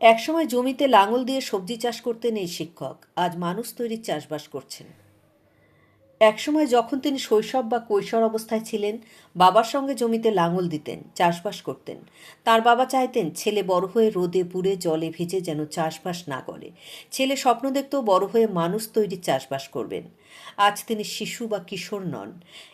একসময় জমিতে লাঙল দিয়ে সবজি চাষ করতেন এই শিক্ষক। আজ মানুষ তৈরির চাষবাস করছেন। একসময় যখন তিনি শৈশব বা কৈশোর অবস্থায় ছিলেন, বাবার সঙ্গে জমিতে লাঙল দিতেন, চাষবাস করতেন। তার বাবা চাইতেন ছেলে বড় হয়ে রোদে পুড়ে জলে ভিজে যেন চাষবাস না করে। ছেলে স্বপ্ন দেখতেও বড় হয়ে মানুষ তৈরির চাষবাস করবেন। আজ তিনি শিশু বা কিশোর নন।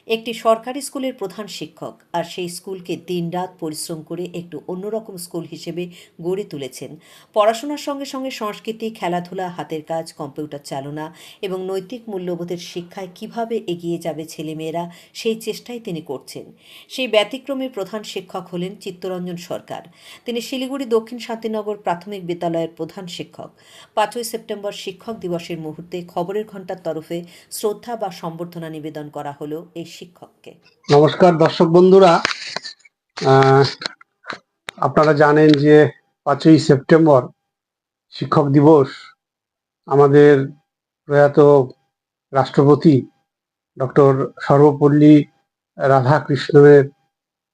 একটি সরকারি স্কুলের প্রধান শিক্ষক, আর সেই স্কুলকে দিনরাত পরিশ্রম করে একটু অন্যরকম স্কুল হিসেবে গড়ে তুলেছেন। পড়াশোনার সঙ্গে সঙ্গে সংস্কৃতি, খেলাধুলা, হাতের কাজ, কম্পিউটার চালনা এবং নৈতিক মূল্যবোধের শিক্ষায় কীভাবে এগিয়ে যাবে ছেলেমেয়েরা, সেই চেষ্টাই তিনি করছেন। সেই ব্যতিক্রমের প্রধান শিক্ষক হলেন চিত্তরঞ্জন সরকার। তিনি শিলিগুড়ি দক্ষিণ শান্তিনগর প্রাথমিক বিদ্যালয়ের প্রধান শিক্ষক। পাঁচই সেপ্টেম্বর শিক্ষক দিবসের মুহূর্তে খবরের ঘণ্টার তরফে শ্রদ্ধা বা সম্বর্ধনা নিবেদন করা হলো এই শিক্ষককে। নমস্কার দর্শক বন্ধুরা। আপনারা জানেন যে পাঁচই সেপ্টেম্বর শিক্ষক দিবস আমাদের প্রয়াত রাষ্ট্রপতি ডক্টর সর্বপল্লী রাধাকৃষ্ণের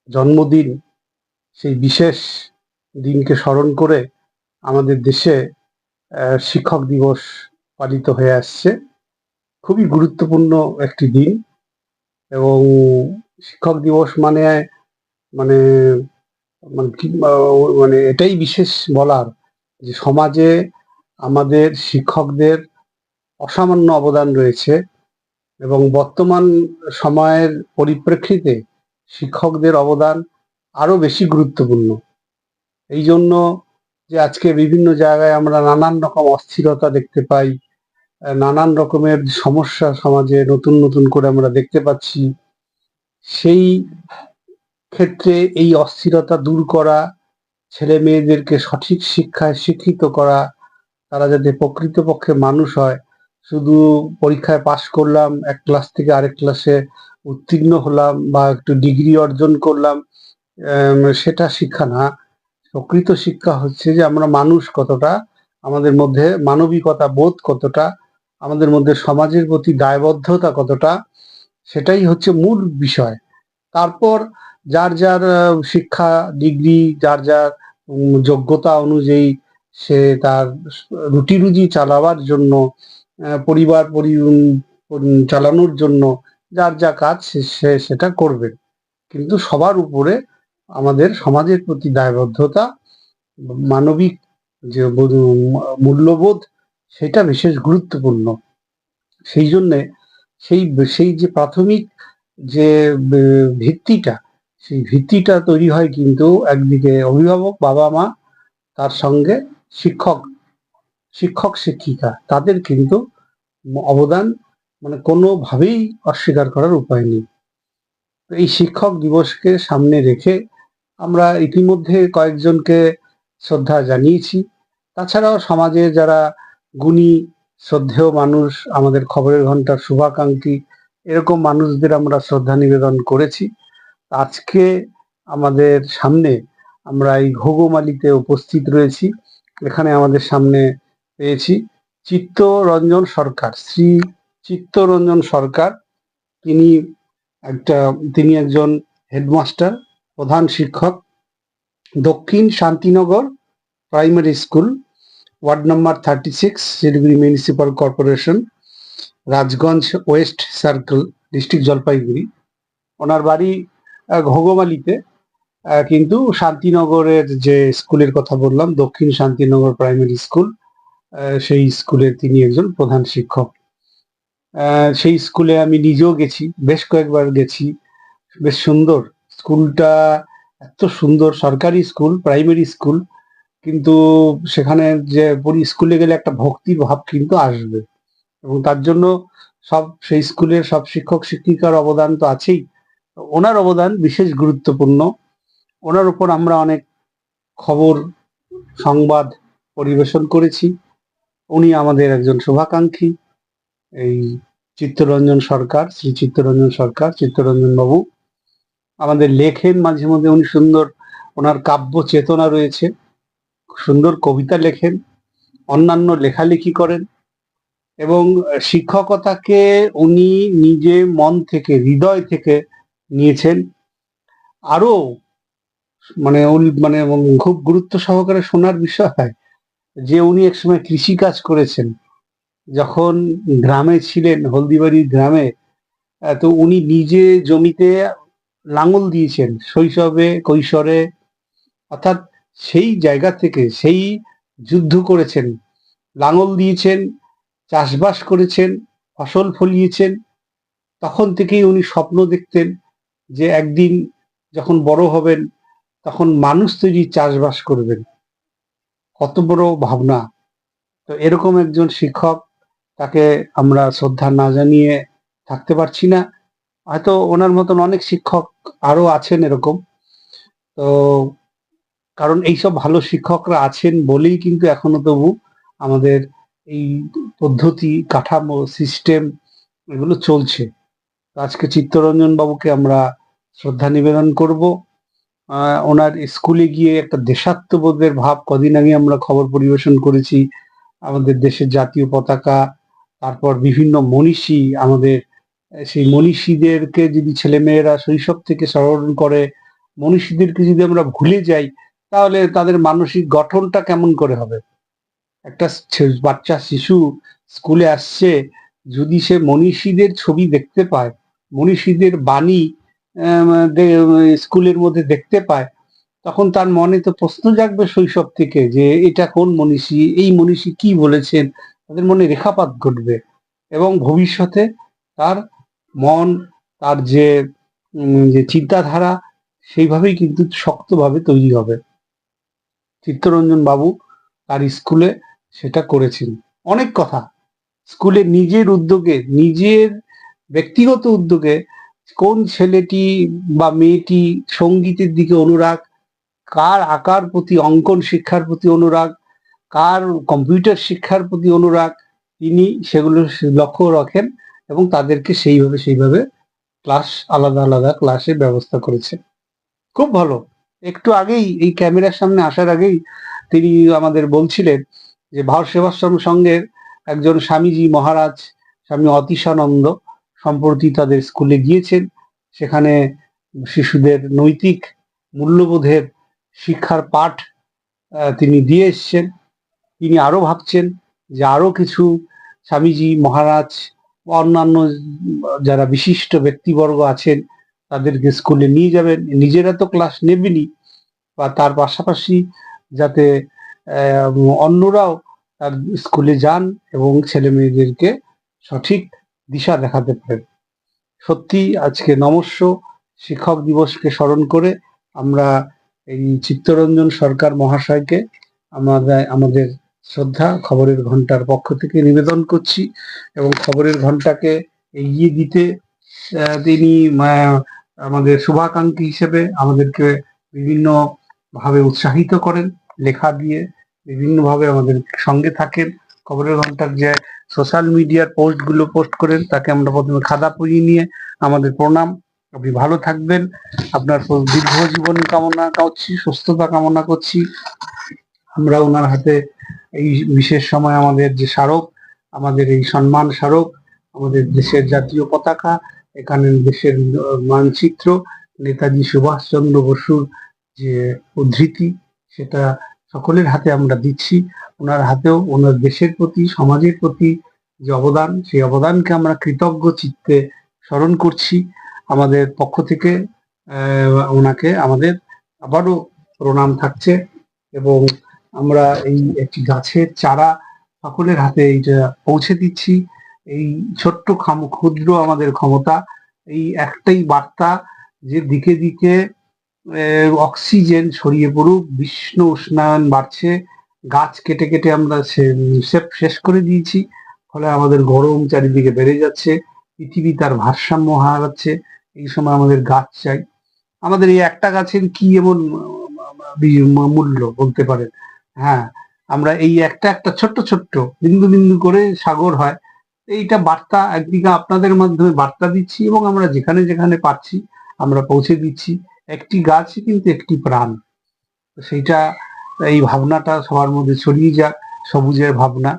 জন্মদিন, সেই বিশেষ দিনকে স্মরণ করে আমাদের দেশে শিক্ষক দিবস পালিত হয়ে আসছে। খুবই গুরুত্বপূর্ণ একটি দিন এবং শিক্ষক দিবস মানে মানে মানে মানে এটাই বিশেষ বলার যে সমাজে আমাদের শিক্ষকদের অসামান্য অবদান রয়েছে এবং বর্তমান সময়ের পরিপ্রেক্ষিতে শিক্ষকদের অবদান আরও বেশি গুরুত্বপূর্ণ। এই জন্য যে আজকে বিভিন্ন জায়গায় আমরা নানান রকম অস্থিরতা দেখতে পাই নানান রকমের সমস্যা সমাজে নতুন নতুন করে আমরা দেখতে পাচ্ছি। সেই ক্ষেত্রে এই অস্থিরতা দূর করা, ছেলে মেয়েদেরকে সঠিক শিক্ষায় শিক্ষিত করা, তারা যাতে প্রকৃতপক্ষে মানুষ হয়, শুধু পরীক্ষায় পাশ করলাম, এক ক্লাস থেকে আরেক ক্লাসে উত্তীর্ণ হলাম বা একটু ডিগ্রি অর্জন করলাম সেটা শিক্ষা না। প্রকৃত শিক্ষা হচ্ছে যে আমরা মানুষ কতটা, আমাদের মধ্যে মানবিকতা বোধ কতটা আমাদের মধ্যে সমাজের প্রতি দায়বদ্ধতা কতটা, সেটাই হচ্ছে মূল বিষয়। তারপর যার যার শিক্ষা, ডিগ্রি, যার যার যোগ্যতা অনুযায়ী সে তার রুটি রুজি চালাবার জন্য পরিবার পরি চালানোর জন্য যার যা কাজ সে সেটা করবে। কিন্তু সবার উপরে আমাদের সমাজের প্রতি দায়বদ্ধতা, মানবিক যে মূল্যবোধ সেটা বিশেষ গুরুত্বপূর্ণ। সেই জন্যে সেই সেই যে প্রাথমিক যে ভিত্তিটা, সেই ভিত্তিটা তৈরি হয় কিন্তু একদিকে অভিভাবক বাবা মা, তার সঙ্গে শিক্ষক শিক্ষক শিক্ষিকা, তাদের কিন্তু অবদান মানে কোনোভাবেই অস্বীকার করার উপায় নেই। এই শিক্ষক দিবসকে সামনে রেখে আমরা ইতিমধ্যে কয়েকজনকে শ্রদ্ধা জানিয়েছি। তাছাড়াও সমাজে যারা গুণী, শ্রদ্ধেয় মানুষ, আমাদের খবরের ঘণ্টার শুভাকাঙ্ক্ষী, এরকম মানুষদের আমরা শ্রদ্ধা নিবেদন করেছি। আজকে আমাদের সামনে আমরা এই ঘোগমালিতে উপস্থিত রয়েছি। এখানে আমাদের সামনে পেয়েছি চিত্তরঞ্জন সরকার, শ্রী চিত্তরঞ্জন সরকার। তিনি একটা, তিনি একজন হেডমাস্টার, প্রধান শিক্ষক, Dakshin Shantinagar primary school. Ward number thirty six Siliguri municipal corporation Rajganj west circle district Jalpaiguri. ওনার বাড়ি ঘোগমালিতে। কিন্তু শান্তিনগরের যে স্কুলের কথা বললাম, দক্ষিণ শান্তিনগর প্রাইমারি স্কুল সেই স্কুলের তিনি একজন প্রধান শিক্ষক। সেই স্কুলে আমি নিজেও গেছি, বেশ কয়েকবার গেছি। বেশ সুন্দর। স্কুলটা এত সুন্দর, সরকারি স্কুল, প্রাইমারি স্কুল। কিন্তু সেখানে যে স্কুলে গেলে একটা ভক্তি ভাব কিন্তু আসবে। এবং তার জন্য সব সেই স্কুলের সব শিক্ষক, শিক্ষিকার অবদান তো আছেই। ওনার অবদান বিশেষ গুরুত্বপূর্ণ। ওনার উপর আমরা অনেক খবর, সংবাদ পরিবেশন করেছি। উনি আমাদের একজন শুভাকাঙ্ক্ষী। এই চিত্তরঞ্জন সরকার, শ্রী চিত্তরঞ্জন সরকার, চিত্তরঞ্জন বাবু। আমাদের লেখেন মাঝে মধ্যে, উনি সুন্দর। ওনার কাব্য চেতনা রয়েছে। সুন্দর কবিতা লেখেন, অন্যান্য লেখালেখি করেন এবং শিক্ষকতাকে উনি নিজে মন থেকে, হৃদয় থেকে নিয়েছেন। আরও মানে মানে খুব গুরুত্ব সহকারে শোনার বিষয় হয় যে উনি একসময় কৃষিকাজ করেছেন। যখন গ্রামে ছিলেন, হলদিবাড়ির গ্রামে তো উনি নিজে জমিতে লাঙল দিয়েছেন শৈশবে, কৈশোরে। অর্থাৎ সেই জায়গা থেকে সেই যুদ্ধ করেছেন। লাঙল দিয়েছেন, চাষবাস করেছেন, ফসল ফলিয়েছেন। তখন থেকেই উনি স্বপ্ন দেখতেন যে একদিন যখন বড় হবেন, তখন মানুষ তৈরি চাষবাস করবেন। কত বড় ভাবনা। তো এরকম একজন শিক্ষক, তাকে আমরা শ্রদ্ধা না জানিয়ে থাকতে পারছি না। হয়তো ওনার মতন অনেক শিক্ষক আরও আছেন এরকম। তো কারণ এইসব ভালো শিক্ষকরা আছেন বলেই কিন্তু এখনও তবু আমাদের এই পদ্ধতি, কাঠামো সিস্টেম এগুলো চলছে। আজকে চিত্তরঞ্জন বাবুকে আমরা শ্রদ্ধা নিবেদন করব। ওনার স্কুলে গিয়ে একটা দেশাত্মবোধের ভাব কদিন আগে আমরা খবর পরিবেশন করেছি। আমাদের দেশের জাতীয় পতাকা, তারপর বিভিন্ন মনীষী আমাদের, সেই মনীষীদেরকে যদি ছেলেমেয়েরা শৈশব থেকে স্মরণ করে, মনীষীদেরকে যদি আমরা ভুলে যাই তাহলে তাদের মানসিক গঠনটা কেমন করে হবে? একটা বাচ্চা শিশু স্কুলে আসছে, যদি সে মনীষীদের ছবি দেখতে পায়, মনীষীদের বাণী স্কুলের মধ্যে দেখতে পায়, তখন তার মনে তো প্রশ্ন জাগবে শৈশব থেকে যে এটা কোন মনীষী, এই মনীষী কি বলেছেন? তাদের মনে রেখাপাত ঘটবে এবং ভবিষ্যতে তার মন, তার যে যে চিন্তাধারা সেইভাবেই কিন্তু শক্তভাবে তৈরি হবে। চিত্তরঞ্জন বাবু তার স্কুলে সেটা করেছেন অনেক কথা। স্কুলে নিজের উদ্যোগে, নিজের ব্যক্তিগত উদ্যোগে কোন ছেলেটি বা মেয়েটি সঙ্গীতের দিকে অনুরাগ, কার আঁকার প্রতি অঙ্কন শিক্ষার প্রতি অনুরাগ, কার কম্পিউটার শিক্ষার প্রতি অনুরাগ, তিনি সেগুলো লক্ষ্য রাখেন এবং তাদেরকে সেইভাবে সেইভাবে ক্লাস আলাদা আলাদা ক্লাসের ব্যবস্থা করেছে খুব ভালো। একটু আগেই, এই ক্যামেরার সামনে আসার আগেই তিনি আমাদের বলছিলেন যে ভারত সেবাশ্রম সংঘের একজন স্বামীজি মহারাজ, স্বামী অতিশানন্দ সম্প্রতি তাদের স্কুলে গিয়েছেন। সেখানে শিশুদের নৈতিক মূল্যবোধের শিক্ষার পাঠ তিনি দিয়ে এসছেন। তিনি আরও ভাবছেন যে আরও কিছু স্বামীজি মহারাজ অন্যান্য যারা বিশিষ্ট ব্যক্তিবর্গ আছেন তাদেরকে স্কুলে নিয়ে যাবেন নিজেরা তো ক্লাস নেবেনি বা তার পাশাপাশি যাতে অন্যরাও তার স্কুলে যান এবং ছেলে মেয়েদেরকে সঠিক দিশা দেখাতে পারেন। সত্যি আজকে নমস্য। শিক্ষক দিবসকে স্মরণ করে আমরা এই চিত্তরঞ্জন সরকার মহাশয়কে আমাদের আমাদের শ্রদ্ধা, খবরের ঘণ্টার পক্ষ থেকে নিবেদন করছি এবং খবরের ঘন্টাকে এগিয়ে দিতে তিনি আমাদের শুভাকাঙ্ক্ষী হিসেবে আমাদেরকে বিভিন্ন ভাবে উৎসাহিত করেন, লেখা দিয়ে বিভিন্নভাবে আমাদের সঙ্গে থাকেন। খবরের ঘণ্টার যে সোশ্যাল মিডিয়ার পোস্টগুলো পোস্ট করেন, তাকে আমরা প্রথমে খাদা পুজিয়ে নিয়ে আমাদের প্রণাম। আপনি ভালো থাকবেন। আপনার দীর্ঘ জীবন কামনা করছি, সুস্থতা কামনা করছি। আমরা ওনার হাতে এই বিশেষ সময় আমাদের যে স্মারক, আমাদের এই সম্মান স্মারক, আমাদের দেশের জাতীয় পতাকা এখানে দেশের মানচিত্র, নেতাজি সুভাষচন্দ্র বসুর যে উদ্ধৃতি, সেটা সকলের হাতে আমরা দিচ্ছি। ওনার হাতেও ওনার দেশের প্রতি, সমাজের প্রতি যে অবদান, সেই অবদানকে আমরা কৃতজ্ঞ চিত্তে স্মরণ করছি। আমাদের পক্ষ থেকে ওনাকে আমাদের আবারও প্রণাম থাকছে এবং আমরা এই একটি গাছের চারা সকলের হাতে এইটা পৌঁছে দিচ্ছি। এই ছোট্ট খাম ক্ষুদ্র আমাদের ক্ষমতা, এই একটাই বার্তা যে দিকে দিকে অক্সিজেন ছড়িয়ে পড়ুক বিশ্ব উষ্ণায়ন বাড়ছে, গাছ কেটে কেটে আমরা শেষ করে দিয়েছি, ফলে আমাদের গরম চারিদিকে বেড়ে যাচ্ছে, পৃথিবী তার ভারসাম্য হারাচ্ছে, এই সময় আমাদের গাছ চাই। আমাদের এই একটা গাছের কি এমন মূল্য বলতে পারেন? হ্যাঁ আমরা এই একটা একটা ছোট্ট ছোট্ট, বিন্দু বিন্দু করে সাগর হয় এইটা বার্তা একদিকে আপনাদের মাধ্যমে বার্তা দিচ্ছি এবং আমরা যেখানে যেখানে পাচ্ছি, আমরা পৌঁছে দিচ্ছি। একটি গাছ কিন্তু একটি প্রাণ। সেইটা, এই ভাবনাটা সবার মধ্যে ছড়িয়ে যাক, সবুজের ভাবনা।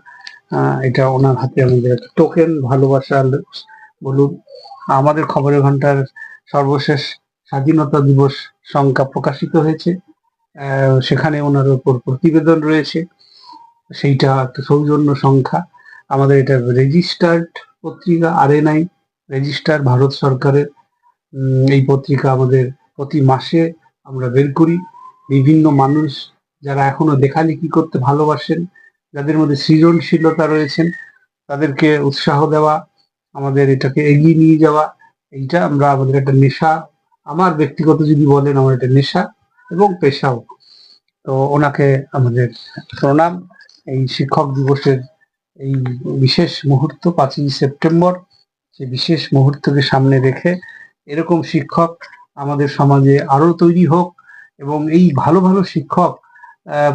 এটা ওনার হাতে আমাদের টোকেন ভালোবাসা বলুন। আমাদের খবরের ঘণ্টার সর্বশেষ স্বাধীনতা দিবস সংখ্যা প্রকাশিত হয়েছে। সেখানে ওনার উপর প্রতিবেদন রয়েছে। সেইটা একটা সৌজন্য সংখ্যা। আমাদের এটা রেজিস্টার্ড পত্রিকা R N I register Bharat সরকারের এই পত্রিকা আমাদের প্রতি মাসে আমরা বের করি। বিভিন্ন মানুষ যারা এখনও লেখালেখি করতে ভালোবাসেন, যাদের মধ্যে সৃজনশীলতা রয়েছেন, তাদেরকে উৎসাহ দেওয়া, আমাদের এটাকে এগিয়ে নিয়ে যাওয়া, এইটা আমরা আমাদের একটা নেশা। আমার ব্যক্তিগত যদি বলেন, আমার একটা নেশা এবং পেশাও। তো ওনাকে আমাদের প্রণাম। এই শিক্ষক দিবসের এই বিশেষ মুহূর্ত, পাঁচই সেপ্টেম্বর, সেই বিশেষ মুহূর্তকে সামনে রেখে এরকম শিক্ষক আমাদের সমাজে আরও তৈরি হোক এবং এই ভালো ভালো শিক্ষক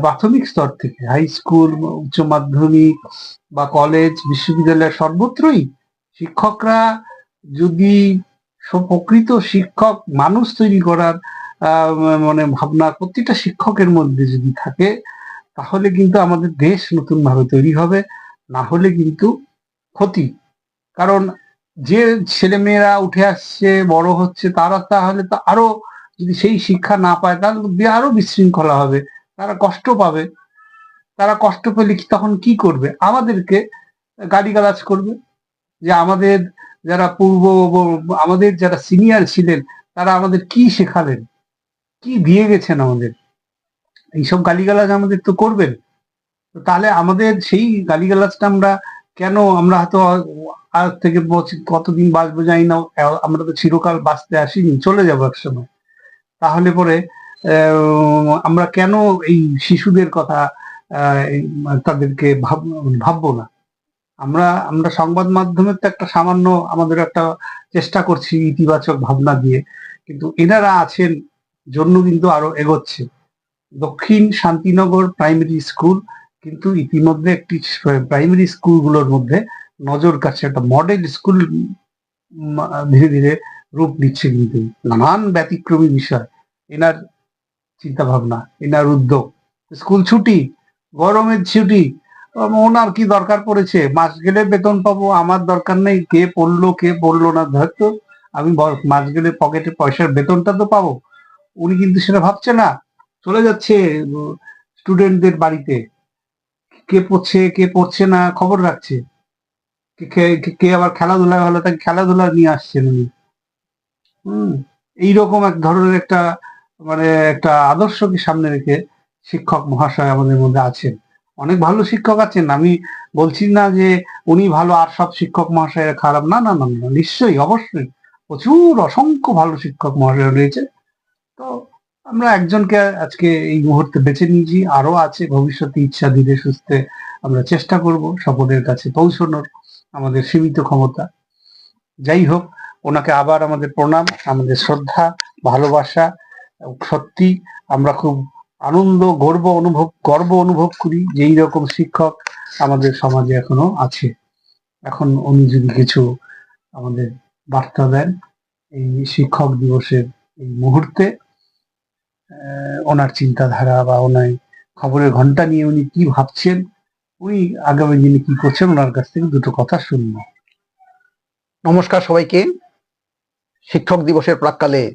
প্রাথমিক স্তর থেকে, হাই স্কুল, উচ্চ মাধ্যমিক বা কলেজ, বিশ্ববিদ্যালয়, সর্বত্রই শিক্ষকরা যদি স- প্রকৃত শিক্ষক, মানুষ তৈরি করার মানে ভাবনা প্রতিটা শিক্ষকের মধ্যে যদি থাকে, তাহলে কিন্তু আমাদের দেশ নতুন ভাবে তৈরি হবে। না হলে কিন্তু ক্ষতি। কারণ যে ছেলেমেয়েরা উঠে আসছে, বড় হচ্ছে, তারা তাহলে তো আরও যদি সেই শিক্ষা না পায়, তাহলে আরও বিশৃঙ্খলা হবে। তারা কষ্ট পাবে। তারা কষ্ট পেলে কি তখন কি করবে? আমাদেরকে গালিগালাজ করবে। যে আমাদের যারা পূর্ব আমাদের যারা সিনিয়র ছিলেন, তারা আমাদের কি শেখালেন? কি দিয়ে গেছেন আমাদের? এইসব গালিগালাজ আমাদের তো করবেন। তাহলে আমাদের সেই গালিগালাজটা আমরা কেন আমরা হয়তো আজ থেকে কতদিন বাঁচবো জানি না, আমরা তো চিরকাল বাঁচতে আসিনি, চলে যাব এক সময়। তাহলে পরে আমরা কেন এই শিশুদের কথা তাদেরকে ভাব ভাববো না? আমরা আমরা সংবাদ মাধ্যমে তো একটা সামান্য আমাদের একটা চেষ্টা করছি ইতিবাচক ভাবনা দিয়ে, কিন্তু এনারা আছেন, জন্য কিন্তু আরও এগোচ্ছে। দক্ষিণ শান্তিনগর প্রাইমারি স্কুল কিন্তু ইতিমধ্যে একটি প্রাইমারি স্কুলগুলোর মধ্যে নজর কাছে একটা মডেল স্কুল ধীরে ধীরে রূপ নিচ্ছে কিন্তু। নানান ব্যতিক্রমী বিষয়, এনার চিন্তা ভাবনা এনার উদ্যোগ। স্কুল ছুটি, গরমের ছুটি ওনার কি দরকার পড়েছে? মাস গেলে বেতন পাবো, আমার দরকার নেই, কে পড়ল কে পড়ল না ধরতো আমি মাস গেলে পকেটে পয়সার বেতনটা তো পাবো। উনি কিন্তু সেটা ভাবছে না, চলে যাচ্ছে স্টুডেন্টদের বাড়িতে। কে পড়ছে কে পড়ছে না খবর রাখছে। কে- আবার খেলাধুলা হলো তাকে খেলাধুলা নিয়ে আসছেন উনি। হম এইরকম এক ধরনের একটা মানে একটা আদর্শকে সামনে রেখে শিক্ষক মহাশয় আমাদের মধ্যে আছেন। অনেক ভালো শিক্ষক আছেন। আমি বলছি না যে উনি ভালো আর সব শিক্ষক মহাশয়ের খারাপ। না না না, নিশ্চয়ই অবশ্যই। প্রচুর অসংখ্য ভালো শিক্ষক মহাশয় রয়েছে। তো আমরা একজনকে আজকে এই মুহূর্তে বেছে নিয়েছি। আরও আছে, ভবিষ্যতে ইচ্ছা ধীরে সুস্থে আমরা চেষ্টা করব সকলের কাছে পৌঁছানোর আমাদের সীমিত ক্ষমতা। যাই হোক, ওনাকে আবার আমাদের প্রণাম, আমাদের শ্রদ্ধা, ভালোবাসা, সত্যি আমরা খুব আনন্দ, গর্ব অনুভব গর্ব অনুভব করি যে এই রকম শিক্ষক আমাদের সমাজে এখনও আছে। এখন উনি যদি কিছু আমাদের বার্তা দেন এই শিক্ষক দিবসের এই মুহূর্তে। ওনার চিন্তাধারা বা ওনার খবরের ঘণ্টা নিয়ে উনি কি ভাবছেন, উনি আগামী দিনে কি করছেন, ওনার কাছ থেকে দুটো কথা শুনব। নমস্কার সবাইকে। শিক্ষক দিবসের প্রাককালে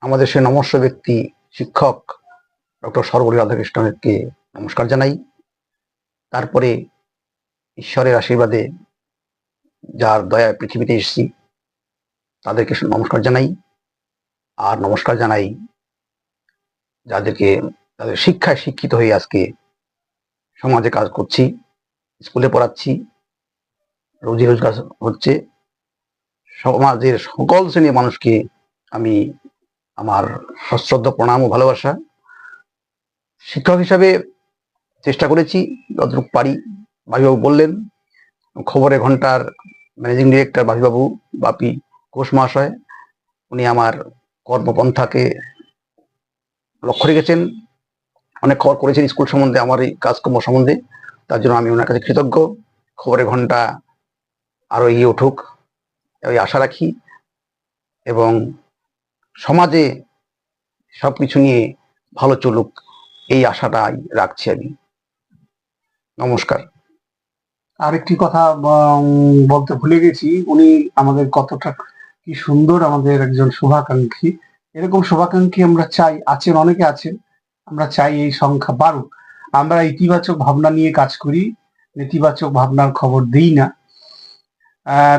আমাদের সে নমস্য ব্যক্তি শিক্ষক ডক্টর সর্বরী রাধাকৃষ্ণকে নমস্কার জানাই। তারপরে ঈশ্বরের আশীর্বাদে যার দয়া পৃথিবীতে এসেছি, তাদেরকে নমস্কার জানাই। আর নমস্কার জানাই যাদেরকে, তাদের শিক্ষায় শিক্ষিত হয়ে আজকে সমাজে কাজ করছি, স্কুলে পড়াচ্ছি, রোজি রোজগার হচ্ছে, সমাজের সকল শ্রেণির মানুষকে আমি আমার সশ্রদ্ধ প্রণাম ও ভালোবাসা। শিক্ষক হিসাবে চেষ্টা করেছি, যতটুকু পারি। বাবুবাবু বললেন, খবরের ঘণ্টার ম্যানেজিং ডিরেক্টর বাপিবাবু, বাপি ঘোষ মহাশয়, উনি আমার কর্মপন্থাকে লক্ষ্য রেখেছেন, অনেক খবর করেছেন স্কুল সম্বন্ধে, আমার এই কাজকর্ম সম্বন্ধে। তার জন্য আমি ওনার কাছে কৃতজ্ঞ। খবরের ঘণ্টা আরও এগিয়ে উঠুক, এই আশা রাখি। এবং সমাজে সব কিছু নিয়ে ভালো চলুক, এই আশাটাই রাখছি আমি। নমস্কার। আরেকটি কথা বলতে ভুলে গেছি। উনি আমাদের কতটা কি সুন্দর আমাদের একজন শুভাকাঙ্ক্ষী। এরকম শুভাকাঙ্ক্ষী আমরা চাই, আছেন অনেকে আছেন, আমরা চাই এই সংখ্যা বাড়ুক। আমরা ইতিবাচক ভাবনা নিয়ে কাজ করি, নেতিবাচক ভাবনার খবর দিই না।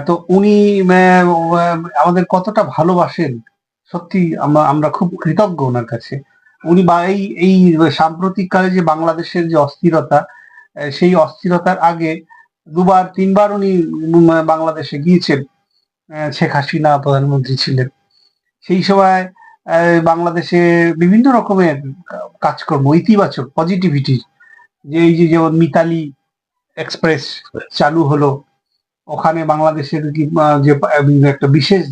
তো উনি আমাদের কতটা ভালোবাসেন, সত্যি আমরা আমরা খুব কৃতজ্ঞ ওনার কাছে। উনি বা, এই এই সাম্প্রতিক কালে যে বাংলাদেশের যে অস্থিরতা সেই অস্থিরতার আগে দুবার, তিনবার উনি বাংলাদেশে গিয়েছেন শেখ হাসিনা প্রধানমন্ত্রী ছিলেন। সেই সময় বাংলাদেশে বিভিন্ন রকমের কাজকর্ম ইতিবাচক পজিটিভিটি যে এই যে যেমন মিতালি এক্সপ্রেস চালু হলো ওখানে বাংলাদেশের যে একটা বিশেষ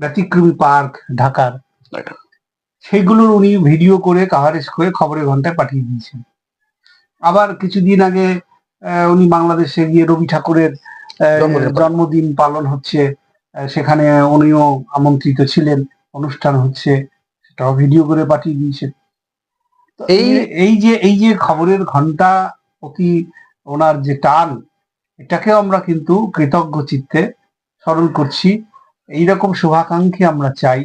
ব্যতিক্রমী পার্ক ঢাকার। সেগুলোর উনি ভিডিও করে কাভারেজ করে খবরের ঘন্টায় পাঠিয়ে দিয়েছেন। আবার কিছুদিন আগে উনি বাংলাদেশে গিয়ে রবি ঠাকুরের জন্মদিন পালন। হচ্ছে সেখানে উনিও আমন্ত্রিত ছিলেন। অনুষ্ঠান হচ্ছে সেটাও ভিডিও করে পাঠিয়ে দিয়েছে। এই- এই যে এই যে খবরের ঘণ্টা প্রতি ওনার যে টান এটাকেও আমরা কিন্তু কৃতজ্ঞ চিত্তে স্মরণ করছি। এইরকম শুভাকাঙ্ক্ষী আমরা চাই।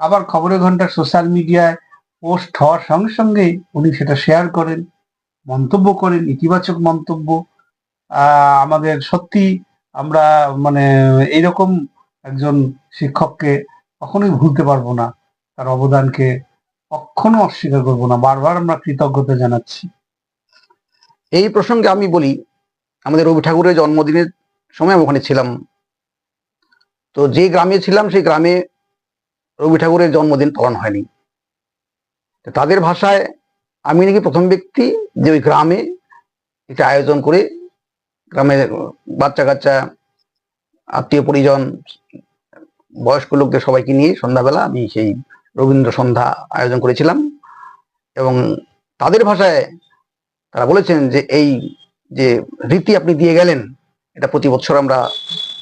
আবার খবরের ঘণ্টা সোশ্যাল মিডিয়ায় পোস্ট হওয়ার সঙ্গে সঙ্গে উনি সেটা শেয়ার করেন মন্তব্য করেন ইতিবাচক মন্তব্য। আমাদের সত্যি আমরা মানে এইরকম একজন শিক্ষককে কখনোই ভুলতে পারব না, তার অবদানকে কখনো অস্বীকার করব না, বারবার আমরা কৃতজ্ঞতা জানাচ্ছি। এই প্রসঙ্গে আমি বলি, আমাদের রবি ঠাকুরের জন্মদিনের সময় আমি ওখানে ছিলাম। তো যে গ্রামে ছিলাম, সেই গ্রামে রবি ঠাকুরের জন্মদিন পালন হয়নি। তাদের ভাষায় আমি নাকি প্রথম ব্যক্তি যে ওই গ্রামে এটা আয়োজন করে গ্রামের বাচ্চা কাচ্চা আত্মীয় পরিজন বয়স্ক লোকদের সবাইকে নিয়ে সন্ধ্যাবেলা আমি সেই রবীন্দ্র সন্ধ্যা আয়োজন করেছিলাম। এবং তাদের ভাষায় তারা বলেছেন যে এই যে রীতি আপনি দিয়ে গেলেন, এটা প্রতি বছর আমরা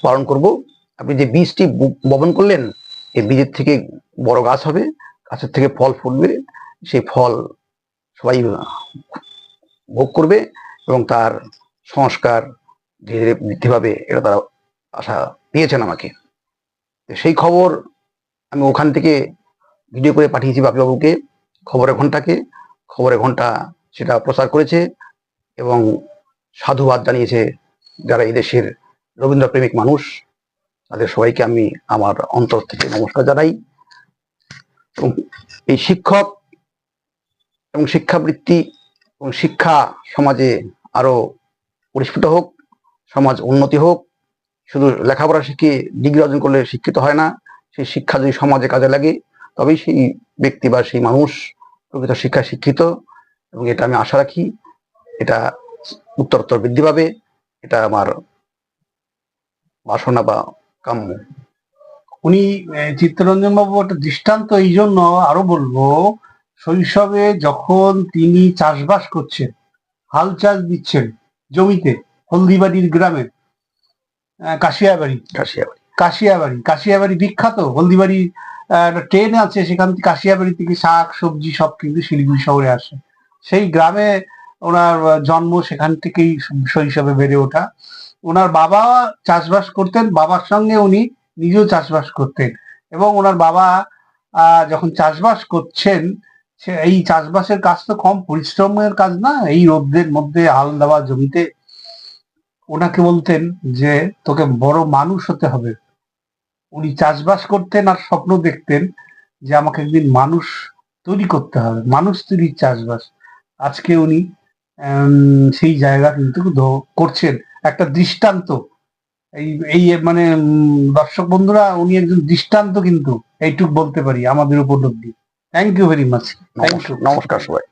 পালন করব। আপনি যে বীজটি বপন করলেন এই বীজের থেকে বড় গাছ হবে, গাছের থেকে ফল ফুটবে, সেই ফল সবাই ভোগ করবে এবং তার সংস্কার ধীরে ধীরে বৃদ্ধি পাবে এটা তারা আশা দিয়েছেন আমাকে। সেই খবর আমি ওখান থেকে ভিডিও করে পাঠিয়েছি বাপিবাবুকে খবরের ঘন্টাকে খবরের ঘণ্টা সেটা প্রচার করেছে এবং সাধুবাদ জানিয়েছে যারা এই দেশের রবীন্দ্রপ্রেমিক মানুষ, তাদের সবাইকে আমি আমার অন্তর থেকে নমস্কার জানাই। এবং এই শিক্ষক এবং শিক্ষাবৃত্তি এবং শিক্ষা সমাজে আরও পরিস্ফুট হোক, সমাজ উন্নতি হোক শুধু লেখাপড়া শিখে ডিগ্রি অর্জন করলে শিক্ষিত হয় না, সেই শিক্ষা যদি সমাজে কাজে লাগে, তবেই সেই ব্যক্তি বা সেই মানুষ প্রকৃত শিক্ষায় শিক্ষিত এবং এটা আমি আশা রাখি, এটা উত্তরোত্তর বৃদ্ধি পাবে, এটা আমার বাসনা বা কাম্য। উনি চিত্তরঞ্জন বাবু একটা দৃষ্টান্ত এই জন্য আরও বলব, শৈশবে যখন তিনি চাষবাস করছেন, হাল চাষ দিচ্ছেন জমিতে, হলদিবাড়ির গ্রামে কাশিয়াবাড়ি। কাশিয়াবাড়ি। কাশিয়াবাড়ি। কাশিয়াবাড়ি বিখ্যাত। হলদিবাড়ি একটা ট্রেন আছে সেখান থেকে কাশিয়াবাড়ি থেকে শাক সবজি সব কিন্তু শিলিগুড়ি শহরে আসে। সেই গ্রামে ওনার জন্ম সেখান থেকেই শৈশবে বেড়ে ওঠা। ওনার বাবা চাষবাস করতেন বাবার সঙ্গে উনি নিজেও চাষবাস করতেন। এবং ওনার বাবা যখন চাষবাস করছেন এই চাষবাসের কাজ তো কম পরিশ্রমের কাজ না এই রোদ্রের মধ্যে হাল দেওয়া জমিতে ওনাকে বলতেন যে, তোকে বড় মানুষ হতে হবে। উনি চাষবাস করতেন আর স্বপ্ন দেখতেন যে, আমাকে একদিন মানুষ তৈরি করতে হবে, মানুষ তৈরির চাষবাস। আজকে উনি সেই জায়গা কিন্তু করছেন। একটা দৃষ্টান্ত। এই এই মানে দর্শক বন্ধুরা, উনি একজন দৃষ্টান্ত কিন্তু। এইটুক বলতে পারি আমাদের উপলব্ধি। থ্যাংক ইউ ভেরি মাচ নমস্কার সবাই।